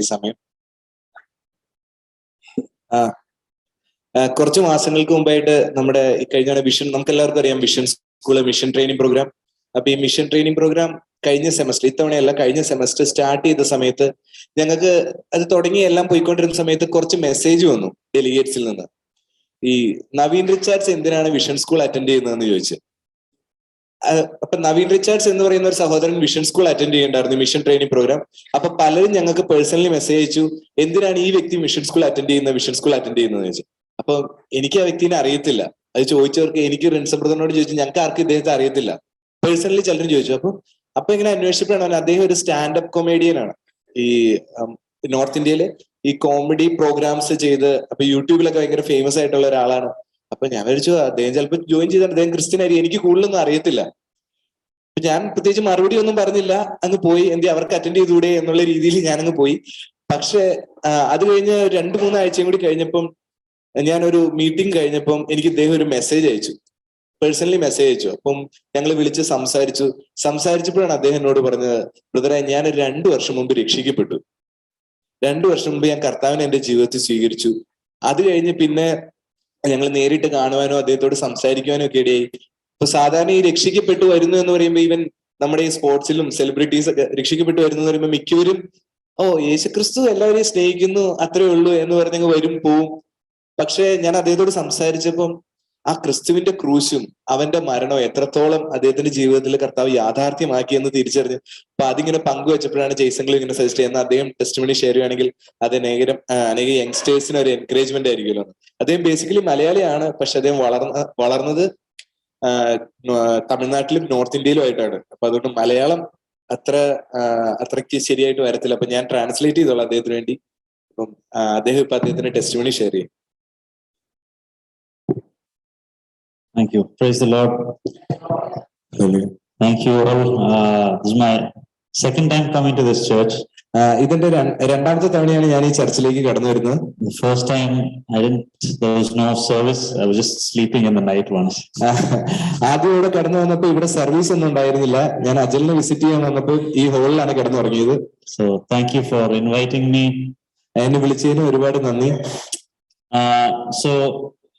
ഈ സമയം. കുറച്ച് മാസങ്ങൾക്ക് മുമ്പായിട്ട് നമ്മുടെ കഴിഞ്ഞ വിഷൻ നമുക്ക് എല്ലാവർക്കും അറിയാം vision school mission training programme. അപ്പൊ ഈ മിഷൻ ട്രെയിനിങ് പ്രോഗ്രാം കഴിഞ്ഞ സെമസ്റ്റർ ഇത്തവണയല്ല കഴിഞ്ഞ സെമസ്റ്റർ സ്റ്റാർട്ട് ചെയ്ത സമയത്ത് ഞങ്ങൾക്ക് അത് തുടങ്ങി എല്ലാം പോയിക്കൊണ്ടിരുന്ന സമയത്ത് കുറച്ച് മെസ്സേജ് വന്നു ഡെലിഗേറ്റ്സിൽ നിന്ന്. ഈ നവീൻ റിച്ചാർഡ്സ് എന്തിനാണ് വിഷൻ സ്കൂൾ അറ്റൻഡ് ചെയ്യുന്നതെന്ന് ചോദിച്ചു. അപ്പൊ നവീൻ റിച്ചാർഡ്സ് എന്ന് പറയുന്ന ഒരു സഹോദരൻ മിഷൻ സ്കൂൾ അറ്റൻഡ് ചെയ്യണ്ടായിരുന്നു മിഷൻ ട്രെയിനിങ് പ്രോഗ്രാം അപ്പൊ പലരും ഞങ്ങൾക്ക് പേഴ്സണലി മെസ്സേജ് അയച്ചു എന്തിനാണ് ഈ വ്യക്തി മിഷൻ സ്കൂൾ അറ്റൻഡ് ചെയ്യുന്നത് മിഷൻ സ്കൂൾ അറ്റൻഡ് ചെയ്യുന്നത് ചോദിച്ചു. അപ്പൊ എനിക്ക് ആ വ്യക്തിനെ അറിയത്തില്ല. അത് ചോദിച്ചവർക്ക് എനിക്ക് റിൻസം ബ്രദറിനോട് ചോദിച്ചു ഞങ്ങൾക്ക് ആർക്കും ഇദ്ദേഹത്തെ അറിയത്തില്ല. പേഴ്സണലി ചിലരും ചോദിച്ചു. അപ്പൊ അപ്പൊ ഇങ്ങനെ അന്വേഷിച്ചപ്പോഴാണ് അദ്ദേഹം ഒരു സ്റ്റാൻഡപ്പ് കൊമേഡിയൻ ആണ്. ഈ നോർത്ത് ഇന്ത്യയിലെ ഈ കോമഡി പ്രോഗ്രാംസ് ചെയ്ത് അപ്പൊ യൂട്യൂബിലൊക്കെ ഭയങ്കര ഫേമസ് ആയിട്ടുള്ള ഒരാളാണ്. അപ്പൊ ഞാൻ വിചാരിച്ചു അദ്ദേഹം ചിലപ്പോൾ ജോയിൻ ചെയ്താൽ അദ്ദേഹം ക്രിസ്ത്യൻ ആയിരിക്കും എനിക്ക് കൂടുതലൊന്നും അറിയത്തില്ല. അപ്പൊ ഞാൻ പ്രത്യേകിച്ച് മറുപടി ഒന്നും പറഞ്ഞില്ല. അങ്ങ് പോയി. എന്ത് അവർക്ക് അറ്റൻഡ് ചെയ്തുകൂടെ എന്നുള്ള രീതിയിൽ ഞാനങ്ങ് പോയി. പക്ഷെ അത് കഴിഞ്ഞ് രണ്ട് മൂന്നാഴ്ചയും കൂടി കഴിഞ്ഞപ്പം ഞാനൊരു മീറ്റിംഗ് കഴിഞ്ഞപ്പം എനിക്ക് ഇദ്ദേഹം ഒരു മെസ്സേജ് അയച്ചു. പേഴ്സണലി മെസ്സേജ് അയച്ചു. അപ്പം ഞങ്ങൾ വിളിച്ച് സംസാരിച്ചു. സംസാരിച്ചപ്പോഴാണ് അദ്ദേഹം എന്നോട് പറഞ്ഞത് ബ്രദറെ ഞാൻ രണ്ടു വർഷം മുമ്പ് രക്ഷിക്കപ്പെട്ടു. രണ്ടു വർഷം മുമ്പ് ഞാൻ കർത്താവിനെ എന്റെ ജീവിതത്തിൽ സ്വീകരിച്ചു. അത് കഴിഞ്ഞ് പിന്നെ ഞങ്ങൾ നേരിട്ട് കാണുവാനോ അദ്ദേഹത്തോട് സംസാരിക്കുവാനോ ഒക്കെ ഇടയായി. ഇപ്പൊ സാധാരണ ഈ രക്ഷിക്കപ്പെട്ടു വരുന്നു എന്ന് പറയുമ്പോൾ ഈവൻ നമ്മുടെ ഈ സ്പോർട്സിലും സെലിബ്രിറ്റീസ് ഒക്കെ രക്ഷിക്കപ്പെട്ടു വരുന്നു എന്ന് പറയുമ്പോൾ മിക്കവരും ഓ യേശുക്രിസ്തു എല്ലാവരെയും സ്നേഹിക്കുന്നു അത്രേ ഉള്ളൂ എന്ന് പറഞ്ഞങ്ങ് വരും പോവും. പക്ഷെ ഞാൻ അദ്ദേഹത്തോട് സംസാരിച്ചപ്പം ആ ക്രിസ്തുവിന്റെ ക്രൂശും അവന്റെ മരണവും എത്രത്തോളം അദ്ദേഹത്തിന്റെ ജീവിതത്തിൽ കർത്താവ് യാഥാർത്ഥ്യമാക്കി എന്ന് തിരിച്ചറിഞ്ഞ് അപ്പൊ അതിങ്ങനെ പങ്കുവെച്ചപ്പോഴാണ് ജെയ്സങ്ങൾ ഇങ്ങനെ സജസ്റ്റ് ചെയ്യുന്നത്. അദ്ദേഹം ടെസ്റ്റ് ഷെയർ ചെയ്യുകയാണെങ്കിൽ അത് അനേകം അനേക യങ്സ്റ്റേഴ്സിന് ഒരു എൻകറേജ്മെന്റ് ആയിരിക്കുമല്ലോ. അദ്ദേഹം ബേസിക്കലി മലയാളിയാണ് പക്ഷെ അദ്ദേഹം വളർന്ന വളർന്നത് തമിഴ്നാട്ടിലും നോർത്ത് ഇന്ത്യയിലും ആയിട്ടാണ്. അപ്പൊ അതുകൊണ്ട് മലയാളം അത്ര അത്രയ്ക്ക് ശരിയായിട്ട് വരത്തില്ല. അപ്പൊ ഞാൻ ട്രാൻസ്ലേറ്റ് ചെയ്തോളാം അദ്ദേഹത്തിന് വേണ്ടി. അപ്പം അദ്ദേഹം ഇപ്പൊ അദ്ദേഹത്തിന്റെ ടെസ്റ്റ് ഷെയർ ചെയ്യും. Thank you. Praise the Lord. Thank you all. Uh, this is my second time coming to this church. ഇതിന്റെ രണ്ടാമത്തെ തവണയാണ് ഞാൻ ഈ ചർച്ചിലേക്ക് കടന്നു വരുന്നത് The first time I didn't, there was no service. I was just sleeping in the night once. ആ, ആദ്യം ഇവിടെ കടന്നു വന്നപ്പോ ഇവിടെ സർവീസ് ഒന്നും ഉണ്ടായിരുന്നില്ല ഞാൻ അജലിനെ വിസിറ്റ് ചെയ്യാൻ വന്നപ്പോ ഈ ഹോളിലാണ് കിടന്നുറങ്ങിയത് So thank you for inviting me. എന്നെ വിളിച്ചതിന് ഒരുപാട് നന്ദി Uh, so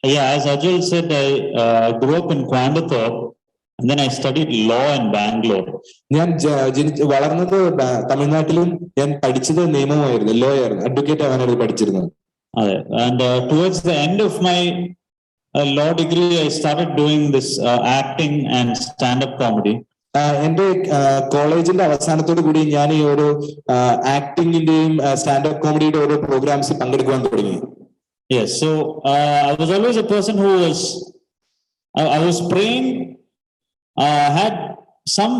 yeah, as Ajil said, I uh, grew up in Coimbatore and then I studied law in Bangalore. ഞാൻ ജനിച്ച വളർന്നത് തമിഴ്നാട്ടിലും ഞാൻ പഠിച്ചത് നിയമമായിരുന്നു ലോ ആയിരുന്നു അഡ്വക്കേറ്റ് ആവാനായിരുന്നു പഠിച്ചിരുന്നത് Uh, and uh, towards the end of my uh, law degree, I started doing this uh, acting and stand-up comedy. ആ, എന്റെ കോളേജിന്റെ അവസാനത്തോടു കൂടി ഞാൻ ഈ ഓരോ ആക്ടിങ്ങിന്റെയും സ്റ്റാൻഡപ്പ് കോമഡിയുടെ ഓരോ പ്രോഗ്രാംസ് പങ്കെടുക്കുവാൻ തുടങ്ങി Yes, so uh, I was always a person who was, I, I was praying, uh, had some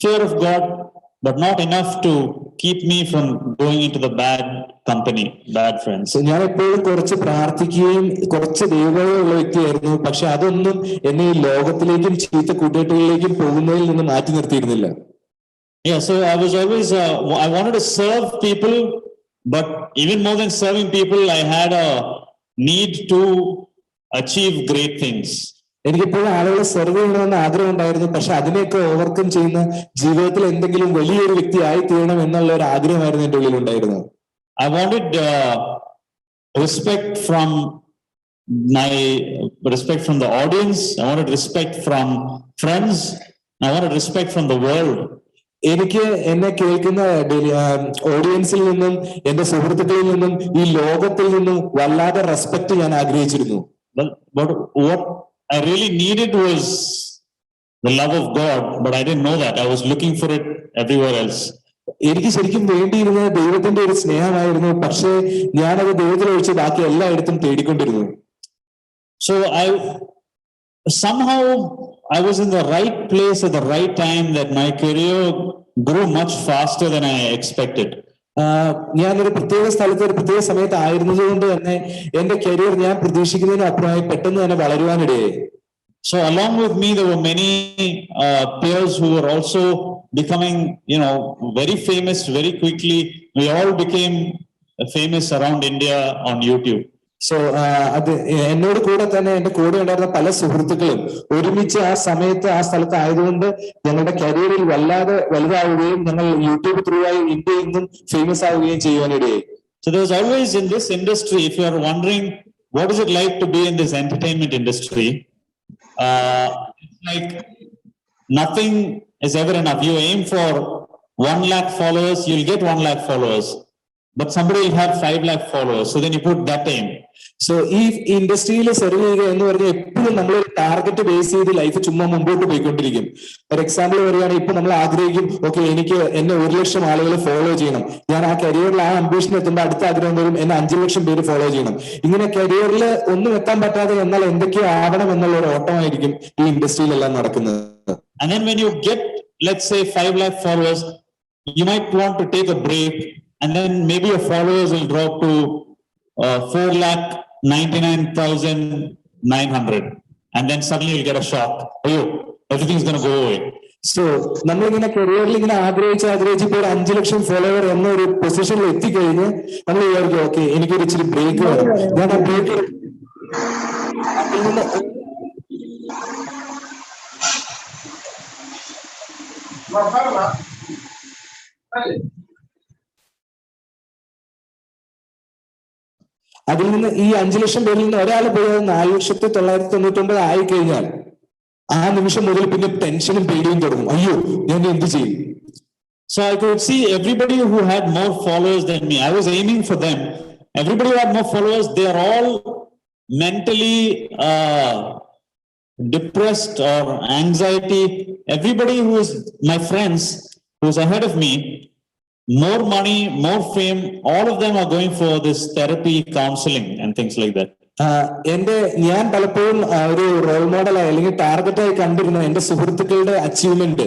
fear of God, but not enough to keep me from going into the bad company, bad friends. So, ഞാൻ എപ്പോഴും കുറച്ച് പ്രാർത്ഥിക്കുകയും കുറച്ച് ദൈവമുള്ള വ്യക്തിയായിരുന്നു പക്ഷെ അതൊന്നും എന്നെ ഈ ലോകത്തിലേക്കും ചീത്ത കൂട്ടുകെട്ടുകളിലേക്കും പോകുന്നതിൽ നിന്ന് മാറ്റി നിർത്തിയിരുന്നില്ല Yeah, so I was always, uh, I wanted to serve people, but even more than serving people, I had a need to achieve great things. എനിക്കിപ്പോഴും ആളുകളെ സെർവ് ചെയ്യണമെന്ന് ആഗ്രഹം ഉണ്ടായിരുന്നു പക്ഷെ അതിനെയൊക്കെ ഓവർകം ചെയ്യുന്ന ജീവിതത്തിൽ എന്തെങ്കിലും വലിയൊരു വ്യക്തി ആയി തീരണം എന്നുള്ള ഒരു ആഗ്രഹമായിരുന്നു എന്റെ ഉള്ളിൽ ഉണ്ടായിരുന്നത് I wanted uh, respect from my respect from the audience. I wanted respect from friends. I wanted respect from the world. എനിക്ക് എന്നെ കേൾക്കുന്ന ഓഡിയൻസിൽ നിന്നും എന്റെ സുഹൃത്തുക്കളിൽ നിന്നും ഈ ലോകത്തിൽ നിന്നും വല്ലാതെ റെസ്പെക്ട് ഞാൻ ആഗ്രഹിച്ചിരുന്നു But, but what I really needed was the love of God, but I didn't know that. I was looking for it everywhere else. എനിക്ക് ശരിക്കും വേണ്ടിയിരുന്ന ദൈവത്തിന്റെ ഒരു സ്നേഹമായിരുന്നു പക്ഷേ ഞാനത് ദൈവത്തിൽ ഒഴിച്ച് ബാക്കി എല്ലായിടത്തും തേടിക്കൊണ്ടിരുന്നു so I somehow I was in the right place at the right time that my career grew much faster than I expected. ആഹ് ഞാനൊരു പ്രത്യേക സ്ഥലത്ത് ഒരു പ്രത്യേക സമയത്ത് ആയിരുന്നത് കൊണ്ട് തന്നെ എന്റെ കരിയർ ഞാൻ പ്രതീക്ഷിക്കുന്നതിന് അപ്പുറമായി പെട്ടെന്ന് തന്നെ വളരുവാനിടയായി So along with me, there were many uh, peers who were also becoming, you know, very famous very quickly. We all became famous around India on YouTube. So അത് എന്നോട് കൂടെ തന്നെ എന്റെ കൂടെ ഉണ്ടായിരുന്ന പല സുഹൃത്തുക്കളും ഒരുമിച്ച് ആ സമയത്ത് ആ സ്ഥലത്ത് ആയതുകൊണ്ട് ഞങ്ങളുടെ കരിയറിൽ വല്ലാതെ വലുതാവുകയും ഞങ്ങൾ യൂട്യൂബ് ത്രൂ ആയി ഇന്ത്യയിൽ നിന്നും ഫേമസ് ആവുകയും ചെയ്യുവാനിടയായി So there was always in this industry, if you are wondering, what is it like to be in this entertainment industry? Uh, it's like nothing is ever enough. You aim for one lakh followers, you'll get one lakh followers. But somebody will have five lakh followers, so then you put that aim. So ഈ ഇൻഡസ്ട്രിയിൽ serve ചെയ്യുക എന്ന് പറഞ്ഞാൽ എപ്പോഴും നമ്മൾ ഒരു target base ചെയ്ത് life ചുമ്മാ മുമ്പോട്ട് പോയിക്കൊണ്ടിരിക്കും. ഒരു എക്സാമ്പിൾ പറയുകയാണെങ്കിൽ ഇപ്പൊ നമ്മൾ ആഗ്രഹിക്കും ഓക്കെ എനിക്ക് എന്നെ ഒരു ലക്ഷം ആളുകൾ ഫോളോ ചെയ്യണം. ഞാൻ ആ കരിയറിൽ ആ അംബിഷൻ എത്തുമ്പോൾ അടുത്ത ആഗ്രഹം വരും എന്നെ അഞ്ചു ലക്ഷം പേര് ഫോളോ ചെയ്യണം. ഇങ്ങനെ കരിയറിൽ ഒന്നും എത്താൻ പറ്റാതെ എന്നാൽ എന്തൊക്കെയോ ആവണം എന്നുള്ള ഒരു ഓട്ടമായിരിക്കും ഈ ഇൻഡസ്ട്രിയിലെല്ലാം നടക്കുന്നത്. And then when you get, let's say, five lakh followers, you might want to take a break, and then maybe your followers will drop to uh, four lakh ninety-nine thousand nine hundred, and then suddenly you'll get a shock. Oh, everything's gonna go away. So നമ്മളിങ്ങനെ കരിയറിൽ ഇങ്ങനെ ആഗ്രഹിച്ച് ആഗ്രഹിച്ച് ഇപ്പോൾ ഒരു അഞ്ചു ലക്ഷം follower എന്ന ഒരു പൊസിഷനിൽ എത്തിക്കഴിഞ്ഞ് നമ്മൾ വിചാരിക്കും ഓക്കെ എനിക്കൊരു ഇച്ചിരി ബ്രേക്ക് വേണം ഞാൻ ആ ബ്രേക്ക് അതിൽ നിന്ന് അതിൽ നിന്ന് ഈ അഞ്ചു ലക്ഷം പേരിൽ നിന്ന് ഒരാൾ പോയി അത് നാല് ലക്ഷത്തി തൊള്ളായിരത്തി തൊണ്ണൂറ്റി ഒമ്പത് ആയി കഴിഞ്ഞാൽ ആ നിമിഷം മുതൽ പിന്നെ ടെൻഷനും പേടിയും തുടങ്ങും അയ്യോ ഞാൻ ഇനി എന്ത് ചെയ്യും So I could see everybody who had more followers than me. I was aiming for them. Everybody who had more followers, they are all mentally uh, depressed or anxiety. Everybody who is my friends, who's ahead of me, more money, more fame, all of them are going for this therapy, counseling, and things like that. എന്റെ ഞാൻ പലപ്പോഴും ഒരു role മോഡലായി അല്ലെങ്കിൽ ടാർഗറ്റായി കണ്ടിരുന്ന എന്റെ സുഹൃത്തുക്കളുടെ achievement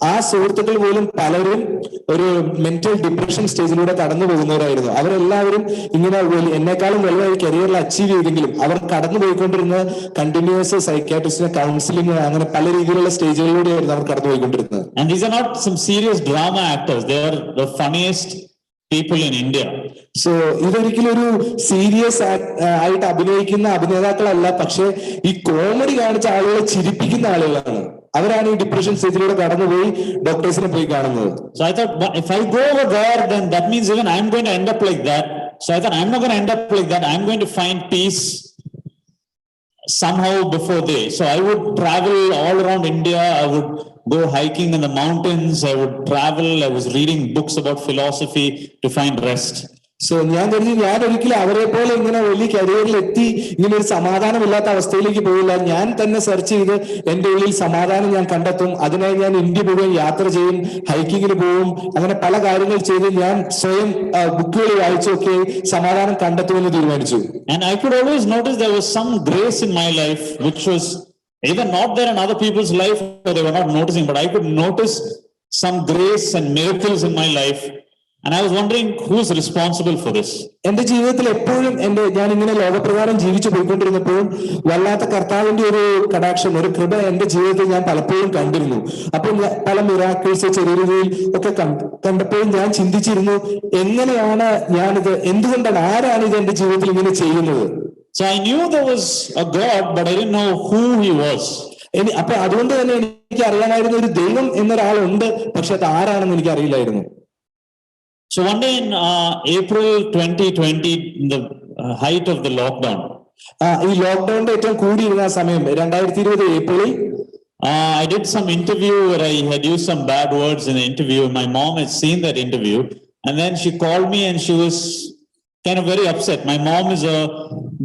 ആ സുഹൃത്തുക്കൾ പോലും പലരും ഒരു മെന്റൽ ഡിപ്രഷൻ സ്റ്റേജിലൂടെ കടന്നു പോകുന്നവരായിരുന്നു അവരെല്ലാവരും ഇങ്ങനെ എന്നെക്കാളും വലുതായി കരിയറിൽ അച്ചീവ് ചെയ്തെങ്കിലും അവർ കടന്നു പോയിക്കൊണ്ടിരുന്ന കണ്ടിന്യൂസ് സൈക്കാട്രിസ്റ്റിന് കൗൺസിലിംഗ് അങ്ങനെ പല രീതിയിലുള്ള സ്റ്റേജുകളിലൂടെയായിരുന്നു അവർ കടന്നു പോയിക്കൊണ്ടിരുന്നത് some serious drama actors. They are the funniest people in India. So ഇതൊരിക്കലും ഒരു സീരിയസ് ആയിട്ട് അഭിനയിക്കുന്ന അഭിനേതാക്കളല്ല പക്ഷെ ഈ കോമഡി കാണിച്ച ആളുകളെ ചിരിപ്പിക്കുന്ന ആളുകളാണ് അവരാണ് ഈ ഡിപ്രഷൻ സ്റ്റേജിലൂടെ കടന്നുപോയി ഡോക്ടേഴ്സിനെ പോയി കാണുന്നത് So I thought, but if I go over there, then that means even I'm going to end up like that. So I thought, I'm not going to end up like that. I'm going to find peace somehow before they. So I would travel all around India. I would go hiking in the mountains. I would travel. I was reading books about philosophy to find rest. So ഞാൻ കരുതി ഞാൻ ഒരിക്കലും അവരെ പോലെ ഇങ്ങനെ വലിയ കരിയറിൽ എത്തി ഇങ്ങനെ ഒരു സമാധാനമില്ലാത്ത അവസ്ഥയിലേക്ക് പോയില്ല. ഞാൻ തന്നെ സെർച്ച് ചെയ്ത് എന്റെ ഉള്ളിൽ സമാധാനം ഞാൻ കണ്ടെത്തും. അതിനായി ഞാൻ ഇന്ത്യ മുഴുവൻ യാത്ര ചെയ്യും ഹൈക്കിങ്ങിന് പോവും അങ്ങനെ പല കാര്യങ്ങൾ ചെയ്ത് ഞാൻ സ്വയം ബുക്കുകൾ വായിച്ചൊക്കെ സമാധാനം കണ്ടെത്തുമെന്ന് തീരുമാനിച്ചു. And I could always notice there was some grace in my life, which was either not there in other people's life or they were not noticing, but I could notice some grace and miracles in my life. And I was wondering who's responsible for this. എന്റെ ജീവിതത്തിൽ എപ്പോഴും എന്റെ ഞാൻ ഇങ്ങനെ ലോകപ്രകാരം ജീവിച്ചു പോയിക്കൊണ്ടിരുന്നപ്പോഴും വല്ലാത്ത കർത്താവിന്റെ ഒരു കടാക്ഷം ഒരു കൃപ എന്റെ ജീവിതത്തിൽ ഞാൻ പലപ്പോഴും കണ്ടിരുന്നു അപ്പോൾ പല മിറാക്കിൾസ് ചെറിയ രീതിയിൽ ഒക്കെ കണ്ട് കണ്ടപ്പോഴും ഞാൻ ചിന്തിച്ചിരുന്നു എങ്ങനെയാണ് ഞാനിത് എന്തുകൊണ്ടാണ് ആരാണ് ഇത് എന്റെ ജീവിതത്തിൽ ഇങ്ങനെ ചെയ്യുന്നത് So I knew there was a God, but I didn't know who he was. ഇനി അപ്പൊ അതുകൊണ്ട് തന്നെ എനിക്ക് അറിയാനായിരുന്നു ഒരു ദൈവം എന്നൊരാളുണ്ട് പക്ഷെ അത് ആരാണെന്ന് എനിക്ക് അറിയില്ലായിരുന്നു So one day in uh, April 2020, in the uh, height of the lockdown, ആ, ഈ ലോക്ക്ഡൌണിന്റെ ഏറ്റവും കൂടിയിരുന്ന ആ സമയം രണ്ടായിരത്തി ഇരുപത് ഏപ്രിലിൽ uh, I did some interview where I had used some bad words in the interview. My mom had seen that interview and then she called me and she was kind of very upset. My mom is a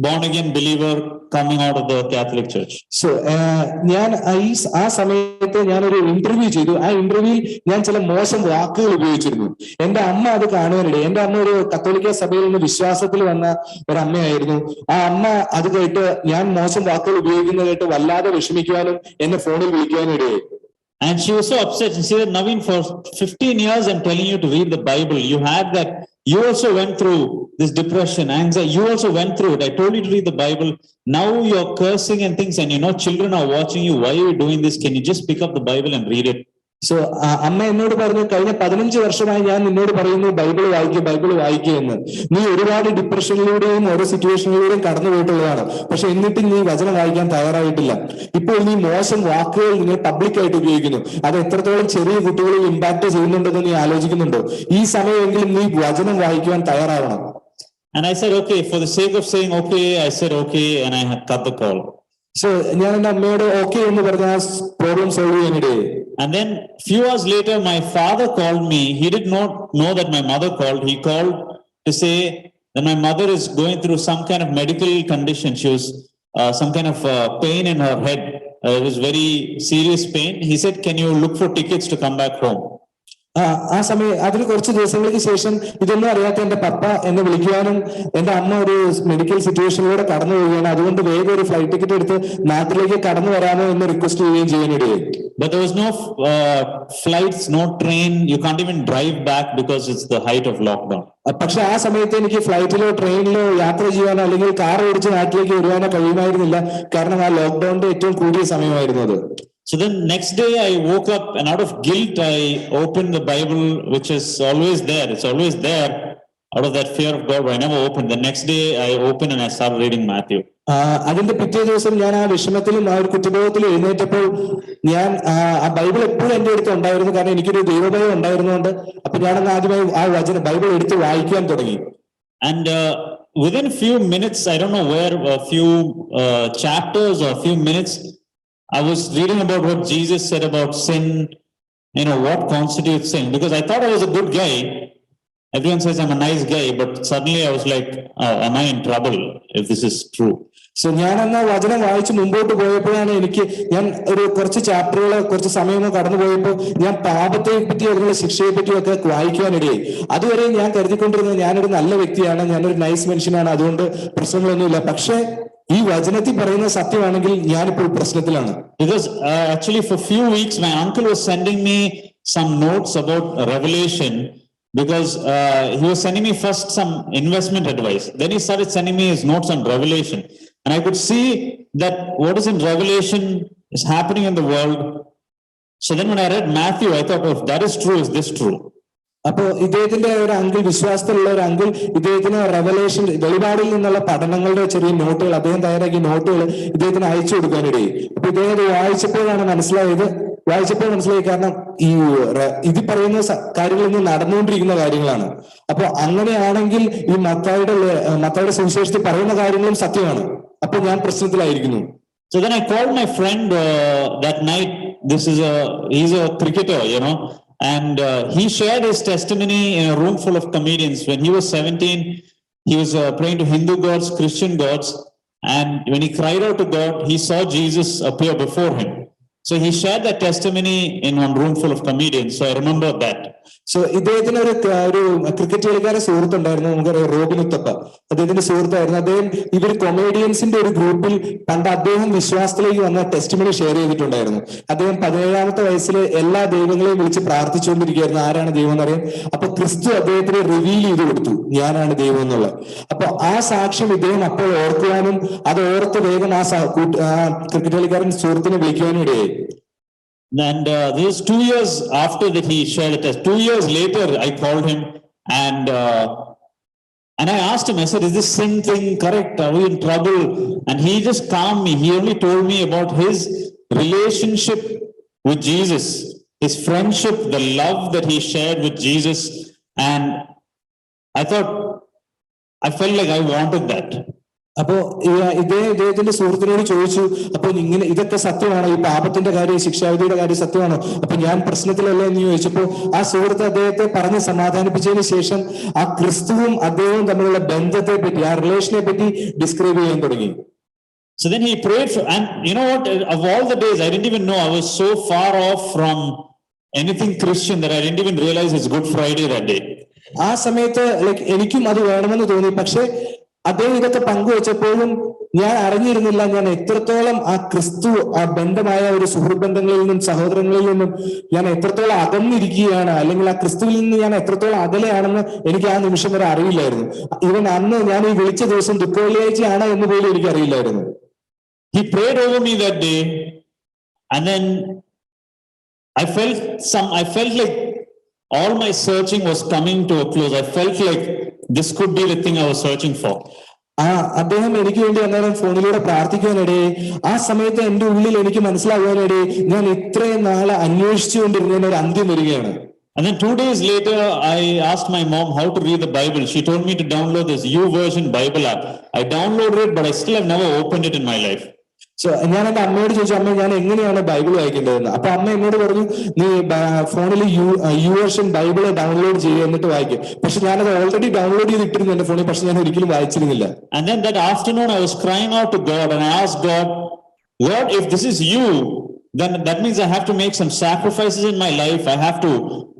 born again believer coming out of the Catholic Church. So ഞാൻ ആ ഈ സ- ആ സമയത്ത് ഞാനൊരു interview ചെയ്തു ആ ഇന്റർവ്യൂവിൽ ഞാൻ ചില മോശം വാക്കുകൾ ഉപയോഗിച്ചിരുന്നു എന്റെ അമ്മ അത് കാണുവാനിടയിൽ എന്റെ അമ്മ ഒരു കത്തോലിക്ക സഭയിൽ നിന്ന് വിശ്വാസത്തിൽ വന്ന ഒരു അമ്മയായിരുന്നു ആ അമ്മ അത് കേട്ട് ഞാൻ മോശം വാക്കുകൾ ഉപയോഗിക്കുന്നത് കേട്ട് വല്ലാതെ വിഷമിക്കുവാനും എന്നെ ഫോണിൽ വിളിക്കുവാനും ഇടയായി And she was so upset. She said, Naveen, for 15 years, I'm telling you to read the Bible. You had that. You also went through this depression, anxiety. You also went through it. I told you to read the Bible. Now you're cursing and things, and you know, children are watching you. Why are you doing this? Can you just pick up the Bible and read it? So അമ്മ എന്നോട് പറഞ്ഞു കഴിഞ്ഞ പതിനഞ്ച് വർഷമായി ഞാൻ നിന്നോട് പറയുന്നു Bible വായിക്കുക ബൈബിൾ വായിക്കുക എന്ന്. നീ ഒരുപാട് ഡിപ്രഷനിലൂടെയും ഓരോ സിറ്റുവേഷനിലൂടെയും കടന്നു പോയിട്ടുള്ളതാണ് പക്ഷെ എന്നിട്ടും നീ വചനം വായിക്കാൻ തയ്യാറായിട്ടില്ല. ഇപ്പോൾ നീ മോശം വാക്കുകൾ നിങ്ങൾ പബ്ലിക്കായിട്ട് ഉപയോഗിക്കുന്നു. അത് എത്രത്തോളം ചെറിയ കുട്ടികളിൽ ഇമ്പാക്ട് ചെയ്യുന്നുണ്ടെന്ന് നീ ആലോചിക്കുന്നുണ്ടോ? ഈ സമയമെങ്കിലും നീ വചനം വായിക്കുവാൻ തയ്യാറാവണം. And I said, okay, for the sake of saying okay, I said okay, and I had cut the call. So ഞാൻ എന്റെ അമ്മയോട് ഓക്കെ എന്ന് പറഞ്ഞ ആ problem solve ചെയ്യാനിടയായി And then few hours later, my father called me. He did not know that my mother called. He called to say that my mother is going through some kind of medical condition. She was uh, some kind of uh, pain in her head. Uh, it was very serious pain. He said, "Can you look for tickets to come back home?" ആ ആ സമയം അതിന് കുറച്ച് ദിവസങ്ങൾക്ക് ശേഷം ഇതൊന്നും അറിയാത്ത എന്റെ പപ്പ എന്നെ വിളിക്കുവാനും എന്റെ അമ്മ ഒരു മെഡിക്കൽ സിറ്റുവേഷനിലൂടെ കടന്നു പോവുകയാണ് അതുകൊണ്ട് വേഗം ഒരു ഫ്ലൈറ്റ് ടിക്കറ്റ് എടുത്ത് നാട്ടിലേക്ക് കടന്നു വരാമോ എന്ന് റിക്വസ്റ്റ് ചെയ്യുകയും ചെയ്യാനിടയായി But there was no uh, flights, no train. You can't even drive back because it's the height of lockdown. പക്ഷെ ആ സമയത്ത് എനിക്ക് ഫ്ലൈറ്റിലോ ട്രെയിനിലോ യാത്ര ചെയ്യാനോ അല്ലെങ്കിൽ കാർ ഓടിച്ച് നാട്ടിലേക്ക് വരുവാനോ കഴിയുമായിരുന്നില്ല കാരണം ആ ലോക്ക്ഡൌണിന്റെ ഏറ്റവും കൂടിയ സമയമായിരുന്നു അത് So then next day I woke up and out of guilt, I opened the Bible, which is always there. It's always there. Out of that fear of God, but I never opened. The next day I opened and I started reading Matthew. ആ, അതിന്റെ പിറ്റേ ദിവസം ഞാൻ ആ വിഷമത്തിലും ആ ഒരു കുറ്റബോധത്തിലും എഴുന്നേറ്റപ്പോൾ ഞാൻ ആ, ആ ബൈബിൾ എപ്പോഴും എന്റെ അടുത്ത് ഉണ്ടായിരുന്നു കാരണം എനിക്കൊരു ദൈവഭയം ഉണ്ടായിരുന്നുകൊണ്ട് അപ്പൊ ഞാനന്ന് ആദ്യമായി ആ വചന ബൈബിൾ എടുത്ത് വായിക്കാൻ തുടങ്ങി And uh, within a few minutes, I don't know where, a few uh, I was reading about what Jesus said about sin, you know, what constitutes sin, because I thought I was a good guy. Everyone says I'm a nice guy, but suddenly I was like, uh, am I in trouble if this is true? So ഞാൻ അന്ന് വചനം വായിച്ച് മുമ്പോട്ട് പോയപ്പോഴാണ് എനിക്ക് ഞാൻ ഒരു കുറച്ച് ചാപ്റ്ററുകൾ കുറച്ച് സമയം കടന്നു പോയപ്പോൾ ഞാൻ പാപത്തെ പറ്റി അതിനുള്ള ശിക്ഷയെ പറ്റിയും ഒക്കെ വായിക്കാനിടയായി അതുവരെ ഞാൻ കരുതിക്കൊണ്ടിരുന്നത് ഞാനൊരു നല്ല വ്യക്തിയാണ് ഞാനൊരു നൈസ് മനുഷ്യനാണ് അതുകൊണ്ട് പ്രശ്നങ്ങളൊന്നുമില്ല പക്ഷേ ഈ വചനത്തിൽ പറയുന്ന സത്യമാണെങ്കിൽ ഞാനിപ്പോൾ പ്രശ്നത്തിലാണ് Because uh, actually, for few weeks, my uncle was sending me some notes about Revelation because uh, he was sending me first some investment advice. Then he started sending me his notes on Revelation. And I could see that what is in Revelation is happening in the world. So then when I read Matthew, I thought, oh, if that is true, is this true? അപ്പോ ഇദ്ദേഹത്തിന്റെ ഒരു uncle വിശ്വാസത്തിലുള്ള ഒരു uncle ഇദ്ദേഹത്തിന് revelation വെളിപാടിൽ നിന്നുള്ള പഠനങ്ങളുടെ ചെറിയ നോട്ടുകൾ അദ്ദേഹം തയ്യാറാക്കിയ നോട്ടുകൾ ഇദ്ദേഹത്തിന് അയച്ചു കൊടുക്കാനിടയായി. അപ്പൊ ഇദ്ദേഹം വായിച്ചപ്പോഴാണ് മനസ്സിലായത്. വായിച്ചപ്പോൾ മനസ്സിലായി കാരണം ഈ ഇത് പറയുന്ന സ- കാര്യങ്ങൾ ഇന്ന് നടന്നുകൊണ്ടിരിക്കുന്ന കാര്യങ്ങളാണ്. അപ്പൊ അങ്ങനെയാണെങ്കിൽ ഈ മത്തായുടെ മത്തായുടെ സുവിശേഷത്തിൽ പറയുന്ന കാര്യങ്ങളും സത്യമാണ്. അപ്പൊ ഞാൻ പ്രശ്നത്തിലായിരിക്കുന്നു. So then I called my friend uh, that night. This is a, and uh, he shared his testimony in a room full of comedians. When he was 17, he was uh, praying to Hindu gods, Christian gods. And when he cried out to God, he saw Jesus appear before him. So he shared that testimony in one room full of comedians. So I remember that. So ഇദ്ദേഹത്തിന് ഒരു ഒരു cricket കളിക്കാരെ സുഹൃത്തുണ്ടായിരുന്നു. നമുക്കറിയാം Robin Uthappa. അദ്ദേഹത്തിന്റെ സുഹൃത്തായിരുന്നു. അദ്ദേഹം ഇവർ കൊമേഡിയൻസിന്റെ ഒരു ഗ്രൂപ്പിൽ പണ്ട് അദ്ദേഹം വിശ്വാസത്തിലേക്ക് വന്ന ടെസ്റ്റിമണി ഷെയർ ചെയ്തിട്ടുണ്ടായിരുന്നു. അദ്ദേഹം പതിനേഴാമത്തെ വയസ്സിൽ എല്ലാ ദൈവങ്ങളെയും വിളിച്ച് പ്രാർത്ഥിച്ചുകൊണ്ടിരിക്കുകയായിരുന്നു. ആരാണ് ദൈവം എന്നറിയാൻ അപ്പൊ ക്രിസ്തു അദ്ദേഹത്തിന് റിവീൽ ചെയ്ത് കൊടുത്തു. ഞാനാണ് ദൈവം എന്നുള്ളത്. അപ്പൊ ആ സാക്ഷ്യം ഇദ്ദേഹം അപ്പോൾ ഓർക്കുവാനും അത് ഓർത്ത് വേഗം സ- ആ ക്രിക്കറ്റ് കളിക്കാരൻ സുഹൃത്തിനെ വിളിക്കുവാനും ഇടയായി. And uh, this two years after that he shared a test. Two years later, I called him and uh, and I asked him. I said, "Is this sin thing correct? Are we in trouble?" And he just calmed me. He only told me about his relationship with Jesus, his friendship, the love that he shared with Jesus, and I thought I felt like I wanted that. അപ്പോ ഇദ്ദേഹം ഇദ്ദേഹത്തിന്റെ സുഹൃത്തിനോട് ചോദിച്ചു അപ്പൊ ഇങ്ങനെ ഇതൊക്കെ സത്യമാണോ ഈ പാപത്തിന്റെ കാര്യം ശിക്ഷാവിധിയുടെ കാര്യം സത്യമാണോ അപ്പൊ ഞാൻ പ്രശ്നത്തിലല്ലേ എന്ന് ചോദിച്ചപ്പോ ആ സുഹൃത്ത് അദ്ദേഹത്തെ പറഞ്ഞ് സമാധാനിപ്പിച്ചതിന് ശേഷം ആ ക്രിസ്തുവും അദ്ദേഹവും തമ്മിലുള്ള ബന്ധത്തെ പറ്റി ആ റിലേഷനെ പറ്റി ഡിസ്ക്രൈബ് ചെയ്യാൻ തുടങ്ങി So then he prayed for, and you know what? Of all the days, I didn't even know I was so far off from anything Christian that I didn't even realize it's Good Friday that day. ആ സമയത്ത് like എനിക്കും അത് വേണമെന്ന് തോന്നി പക്ഷെ അദ്ദേഹം ഇതൊക്കെ പങ്കുവച്ചപ്പോഴും ഞാൻ അറിഞ്ഞിരുന്നില്ല ഞാൻ എത്രത്തോളം ആ ക്രിസ്തു ആ ബന്ധമായ ഒരു സുഹൃത്ത് ബന്ധങ്ങളിൽ നിന്നും സഹോദരങ്ങളിൽ നിന്നും ഞാൻ എത്രത്തോളം അകന്നിരിക്കുകയാണ് അല്ലെങ്കിൽ ആ ക്രിസ്തുവിൽ നിന്ന് ഞാൻ എത്രത്തോളം അകലെയാണെന്ന് എനിക്ക് ആ നിമിഷം വരെ അറിയില്ലായിരുന്നു ഇവൻ അന്ന് ഞാൻ ഈ വിളിച്ച ദിവസം ദുഃഖവെള്ളിയാഴ്ചയാണ് എന്ന് പോലും എനിക്ക് അറിയില്ലായിരുന്നു He prayed over me that day, and then I felt some, I felt like all my searching was coming to a close. I felt like this could be the thing I was searching for. ആ അദ്ദേഹം എനിക്ക് വേണ്ടി അന്നേരം ഫോണിലൂടെ പ്രാർത്ഥിക്കാനിടയെ ആ സമയത്ത് എന്റെ ഉള്ളിൽ എനിക്ക് മനസ്സിലാകാനിടയെ ഞാൻ ഇത്രയും നാളെ അന്വേഷിച്ചുകൊണ്ടിരുന്നതിന് ഒരു അന്ത്യം വരികയാണ് And then two days later, I asked my mom how to read the Bible. She told me to download this U version Bible app. I downloaded it, but I still have never opened it in my life. So ഞാൻ എന്റെ അമ്മയോട് ചോദിച്ചു അമ്മ ഞാൻ എങ്ങനെയാണ് Bible വായിക്കേണ്ടതെന്ന് അപ്പൊ അമ്മ എന്നോട് പറഞ്ഞു നീ ഫോണിൽ you you version Bible download ചെയ്യുക എന്നിട്ട് വായിക്കും പക്ഷെ ഞാനത് ഓൾറെഡി ഡൗൺലോഡ് ചെയ്തിട്ടിരുന്നു എന്റെ ഫോണിൽ പക്ഷെ ഞാൻ ഒരിക്കലും വായിച്ചിരുന്നില്ല And then that afternoon, I was crying out to God and I asked God, God, if this is you, then that means I have to make some sacrifices in my life. I have to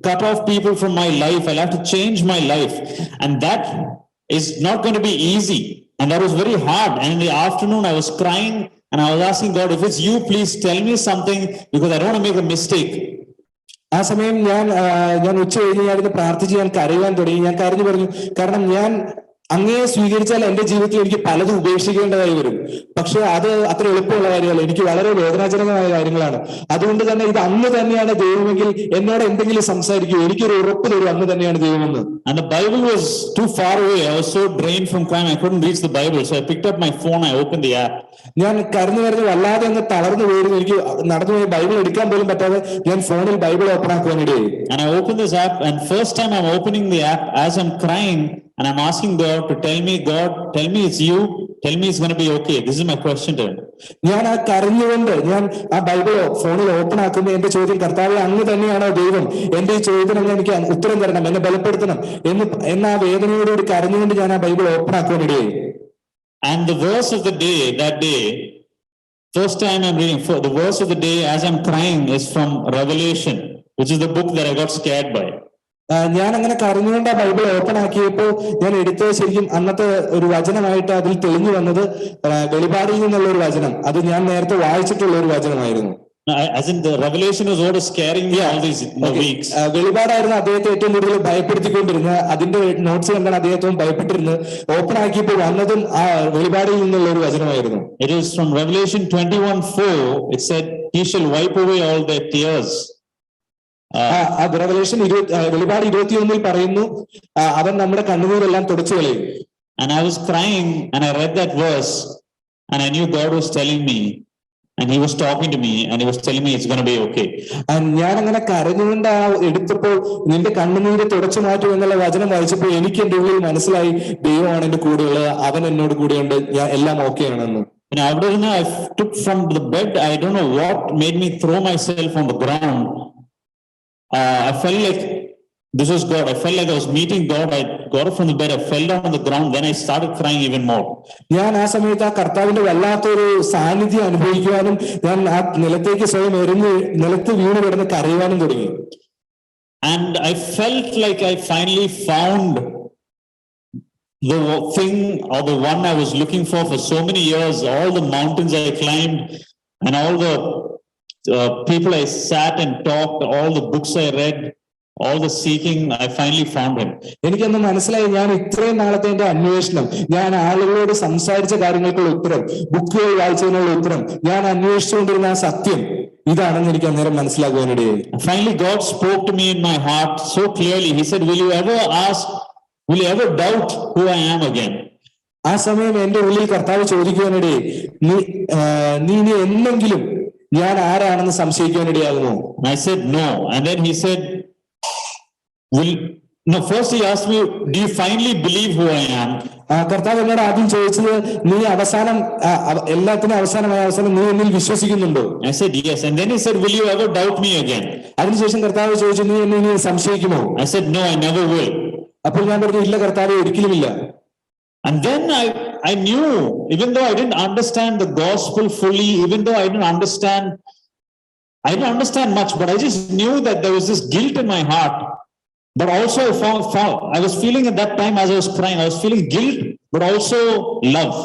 cut off people from my life. I'll have to change my life. And that is not going to be easy. And that was very hard. And in the afternoon, I was crying and I was asking God, if it's you, please tell me something because I don't want to make a mistake. ആ സമയം ഞാൻ ഞാൻ ഉച്ച കഴിഞ്ഞ് ഞാനിത് പ്രാർത്ഥിച്ച് ഞാൻ കരയുവാൻ തുടങ്ങി ഞാൻ കരഞ്ഞു പറഞ്ഞു കാരണം ഞാൻ അങ്ങയെ സ്വീകരിച്ചാൽ എന്റെ ജീവിതത്തിൽ എനിക്ക് പലതും ഉപേക്ഷിക്കേണ്ടതായി വരും. പക്ഷെ അത് അത്ര എളുപ്പമുള്ള കാര്യമല്ല. എനിക്ക് വളരെ വേദനാജനകമായ കാര്യങ്ങളാണ്. അതുകൊണ്ട് തന്നെ ഇത് അന്ന് തന്നെയാണ് ദൈവമെങ്കിൽ എന്നോട് എന്തെങ്കിലും സംസാരിക്കൂ. എനിക്കൊരു ഉറപ്പ് തരും അന്ന് തന്നെയാണ് ദൈവമെന്ന്. And the Bible was too far away. I was so drained from crying, I couldn't reach the Bible. So I picked up my phone, I opened the app. ഞാൻ കരഞ്ഞു കരഞ്ഞ് വല്ലാതെ അങ്ങ് തളർന്നു പോയിരുന്നു. എനിക്ക് നടന്നു പോയി ബൈബിൾ എടുക്കാൻ പോലും പറ്റാതെ ഞാൻ ഫോണിൽ ബൈബിൾ ഓപ്പൺ ആക്കുവാനിടയായി. And I opened this app, and first time I'm opening the app as I'm crying, and I'm asking God to tell me, God, tell me it's you, tell me it's going to be okay. This is my question to Him. ഞാൻ ആ കരഞ്ഞുകൊണ്ട് ഞാൻ ആ Bible ഫോണിൽ open ആക്കുമ്പോൾ എന്റെ ചോദ്യം കർത്താവെ അങ്ങ് തന്നെയാണോ ദൈവം എന്റെ ഈ ചോദ്യത്തിന് അങ്ങ് എനിക്ക് ഉത്തരം തരണം എന്നെ ബലപ്പെടുത്തണം എന്ന് എന്ന ആ വേദനയോടുകൂടി കരഞ്ഞുകൊണ്ട് ഞാൻ ആ ബൈബിൾ ഓപ്പൺ ആക്കുവാനിടയായി And the verse of the day, that day, first time I'm reading, for the verse of the day as I'm crying is from Revelation, which is the book that I got scared by. ഞാൻ അങ്ങനെ കരഞ്ഞുകൊണ്ട് ആ Bible open ആക്കിയപ്പോൾ ഞാൻ എടുത്തത് ശരിക്കും അന്നത്തെ ഒരു വചനമായിട്ട് അതിൽ തെളിഞ്ഞു വന്നത് വെളിപാടിൽ നിന്നുള്ള ഒരു വചനം. അത് ഞാൻ നേരത്തെ വായിച്ചിട്ടുള്ള ഒരു വചനമായിരുന്നു. വെളിപാടായിരുന്നു അദ്ദേഹത്തെ ഏറ്റവും കൂടുതൽ ഭയപ്പെടുത്തിക്കൊണ്ടിരുന്നത്. അതിന്റെ നോട്ട്സ് കണ്ടാണ് അദ്ദേഹവും ഭയപ്പെട്ടിരുന്നത്. ഓപ്പൺ ആക്കിയപ്പോൾ വന്നതും ആ വെളിപാടിൽ നിന്നുള്ള ഒരു വചനമായിരുന്നു. It is from Revelation twenty-one four. It said, He shall wipe away all their tears. ആ ആ റെവലേഷൻ ഇരുപത്തി വെളിപാട് ഇരുപത്തിയൊന്നിൽ പറയുന്നു അവൻ നമ്മുടെ കണ്ണുനീരെല്ലാം തുടച്ചു കളയും And I was crying and I read that verse and I knew God was telling me and he was talking to me and he was telling me it's going to be okay. And ഞാൻ അങ്ങനെ കരഞ്ഞുകൊണ്ട് ആ എടുത്തപ്പോൾ നിന്റെ കണ്ണുനീര് തുടച്ചു മാറ്റും എന്നുള്ള വചനം വായിച്ചപ്പോൾ എനിക്ക് എന്റെ ഉള്ളിൽ മനസ്സിലായി ദൈവമാണ് എന്റെ കൂടെയുള്ളത് അവൻ എന്നോട് കൂടെയുണ്ട് ഞാൻ എല്ലാം ഓക്കെ ആണെന്ന് And after I I took from the bed, I don't know what made me throw myself on the ground. Uh, I felt like this was God. I felt like I was meeting God. I got up from the bed, I fell down on the ground, then I started crying even more. ഞാൻ ആ സമയത്ത് ആ കർത്താവിന്റെ വല്ലാത്തൊരു സാന്നിധ്യം അനുഭവിക്കുവാനും ഞാൻ ആ നിലത്തേക്ക് സ്വയം എറിഞ്ഞ് നിലത്ത് വീണ് കിടന്ന് കരയുവാനും തുടങ്ങി And I felt like I finally found the wo- thing or the one I was looking for for so many years, all the mountains I climbed and all the uh, people I sat and talked, all the books I read, all the seeking, I finally found him. എനിക്കന്ന് മനസ്സിലായി ഞാൻ ഇത്രയും നാളത്തെ എന്റെ അന്വേഷണം ഞാൻ ആളുകളോട് സംസാരിച്ച കാര്യങ്ങൾക്കുള്ള ഉത്തരം ബുക്കുകൾ വായിച്ചതിനുള്ള ഉത്തരം ഞാൻ അന്വേഷിച്ചുകൊണ്ടിരുന്ന ആ സത്യം ഇതാണെന്ന് എനിക്ക് അന്നേരം മനസ്സിലാക്കുവാനിടയായി finally, God spoke to me in my heart so clearly. He said, Will you ever ask, will you ever doubt who I am again? ആ സമയം എന്റെ ഉള്ളിൽ കർത്താവ് ചോദിക്കുവാനിടയെ നീ ആ, നീ എന്നെങ്കിലും ഞാൻ ആരാണെന്ന് സംശയിക്കുവാനിടയാകുമോ And I said, No. And then he said, Will no, first he asked me, Do you finally believe who I am? കർത്താവ് എന്നോട് ആദ്യം ചോദിച്ചത് നീ അവസാനം എല്ലാത്തിനും അവസാനമായ അവസാനം നീ എന്നിൽ വിശ്വസിക്കുന്നുണ്ടോ I said, Yes. And then he said, Will you ever doubt me again? അതിനുശേഷം കർത്താവ് ചോദിച്ചു നീ എന്നെ ഇനി സംശയിക്കുമോ I said, No, I never will. അപ്പോൾ ഞാൻ പറഞ്ഞു ഇല്ല കർത്താവ് ഒരിക്കലുമില്ല And then I, I knew, even though I didn't understand the gospel fully, even though I didn't understand, I didn't understand much, but I just knew that there was this guilt in my heart. But also I found, found I was feeling at that time as I was crying, I was feeling guilt, but also love.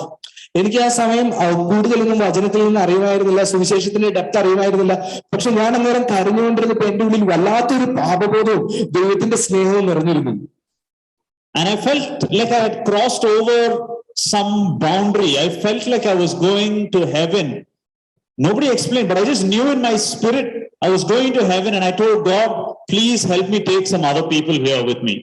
എനിക്ക് ആ സമയം ആ, കൂടുതലൊന്നും വചനത്തിൽ നിന്ന് അറിയുമായിരുന്നില്ല സുവിശേഷത്തിന്റെ depth അറിയുമായിരുന്നില്ല പക്ഷെ ഞാൻ അന്നേരം കരഞ്ഞുകൊണ്ടിരുന്നപ്പോ എന്റെ ഉള്ളിൽ വല്ലാത്തൊരു പാപബോധവും ദൈവത്തിന്റെ സ്നേഹവും നിറഞ്ഞിരുന്നു And I felt like I had crossed over some boundary. I felt like I was going to heaven. Nobody explained, but I just knew in my spirit I was going to heaven and I told God, please help me take some other people here with me.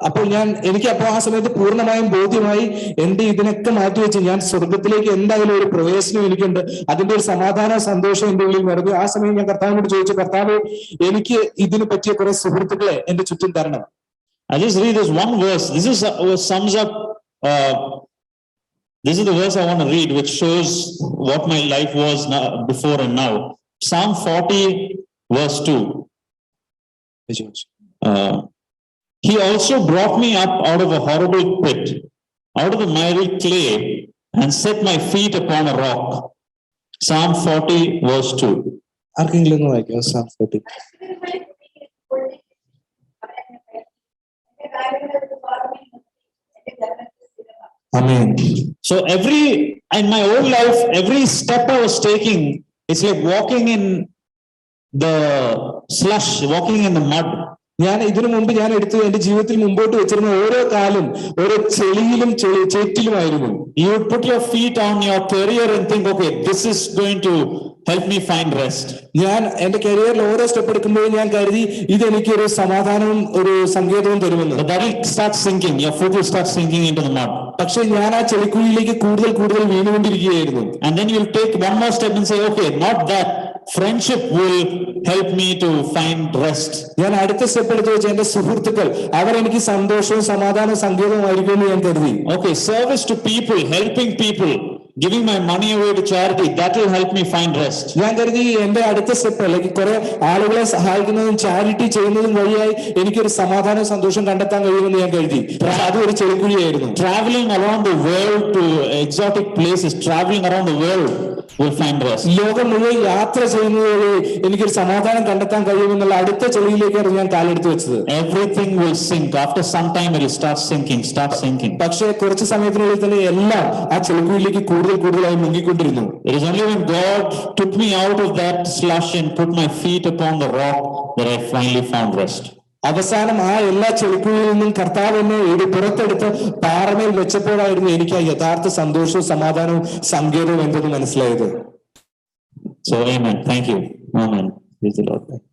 അപ്പോൾ ഞാൻ എനിക്ക് അപ്പോൾ ആ സമയത്ത് പൂർണമായും ബോധ്യമായി എന്റെ ഇതിനൊക്കെ മാറ്റിവെച്ച് ഞാൻ സ്വർഗത്തിലേക്ക് എന്തായാലും ഒരു പ്രവേശനം എനിക്കുണ്ട് അതിന്റെ ഒരു സമാധാന സന്തോഷം എന്റെ ഉള്ളിൽ നിറഞ്ഞു ആ സമയം ഞാൻ കർത്താവിനോട് ചോദിച്ചു കർത്താവ് എനിക്ക് ഇതിന് പറ്റിയ കുറെ സുഹൃത്തുക്കളെ എന്റെ ചുറ്റും തരണം I just read this one verse. This is uh, sums up. Uh, this is the verse I want to read, which shows what my life was now, before and now. Psalm 40, verse 2. Uh, he also brought me up out of a horrible pit, out of the miry clay, and set my feet upon a rock. Psalm 40, verse 2. ആർക്കെങ്കിലും ഒന്ന് വായിക്കാം Sam forty Amen. So every in my whole life, every step I was taking, it's like walking in the slush, walking in the mud. ഞാൻ ഇതിനു മുമ്പ് ഞാൻ എടുത്തു എന്റെ ജീവിതത്തിൽ മുമ്പോട്ട് വെച്ചിരുന്ന ഓരോ കാലും ഓരോ ചെളിയിലും ചെളി- ചേറ്റിലുമായിരുന്നു your feet on your career and think, okay, this is going to help me find rest. ഞാൻ എന്റെ കരിയറിൽ ഓരോ സ്റ്റെപ്പ് എടുക്കുമ്പോഴും ഞാൻ കരുതി ഇത് എനിക്ക് ഒരു സമാധാനവും ഒരു സങ്കേതവും തരുമെന്ന് the mud. പക്ഷെ ഞാൻ ആ ചെളിക്കുഴിയിലേക്ക് കൂടുതൽ കൂടുതൽ വീണുകൊണ്ടിരിക്കുകയായിരുന്നു you'll take one more step and say, okay, not that. Friendship will help me to find rest. ഞാൻ അടുത്ത സ്റ്റെപ്പ് എടുത്ത് വെച്ച എന്റെ സുഹൃത്തുക്കൾ അവർ എനിക്ക് സന്തോഷവും സമാധാനവും സങ്കേതവുമായിരിക്കും എന്ന് ഞാൻ കരുതി Okay, service to people, helping people, giving my money away to charity, that will help me find rest. ഞാൻ കരുതി എന്റെ അടുത്ത സ്റ്റെപ്പ് അല്ലെങ്കിൽ കുറെ ആളുകളെ സഹായിക്കുന്നതും ചാരിറ്റി ചെയ്യുന്നതും വഴിയായി എനിക്കൊരു സമാധാനവും സന്തോഷം കണ്ടെത്താൻ കഴിയുമെന്ന് ഞാൻ കരുതി പക്ഷെ അത് ഒരു ചെളിക്കുഴിയായിരുന്നു Traveling around the world to exotic places, traveling around the world will find rest. ലോകം മുഴുവൻ യാത്ര ചെയ്യുന്നത് വഴി എനിക്കൊരു സമാധാനം കണ്ടെത്താൻ കഴിയുമെന്നുള്ള അടുത്ത ചെളിയിലേക്കാണ് ഞാൻ കാലെടുത്ത് വെച്ചത് Everything will sink. After some time, it will start sinking, start sinking. പക്ഷെ കുറച്ച് സമയത്തിനുള്ളിൽ തന്നെ എല്ലാം ആ ചെളിക്കുഴിയിലേക്ക് കൂടുതൽ കൂടുതലായി മുങ്ങിക്കൊണ്ടിരുന്നു It is only when God took me out of that slush and put my feet upon the rock that I finally found rest. അവസാനം ആ എല്ലാ ചെളിക്കുഴിയിൽ നിന്നും കർത്താവ് എന്നെ ഒരു പുറത്തെടുത്ത് പാറമേൽ വെച്ചപ്പോഴായിരുന്നു എനിക്ക് ആ യഥാർത്ഥ സന്തോഷവും സമാധാനവും സങ്കേതവും എന്തെന്ന് മനസ്സിലായത്. So thank Thank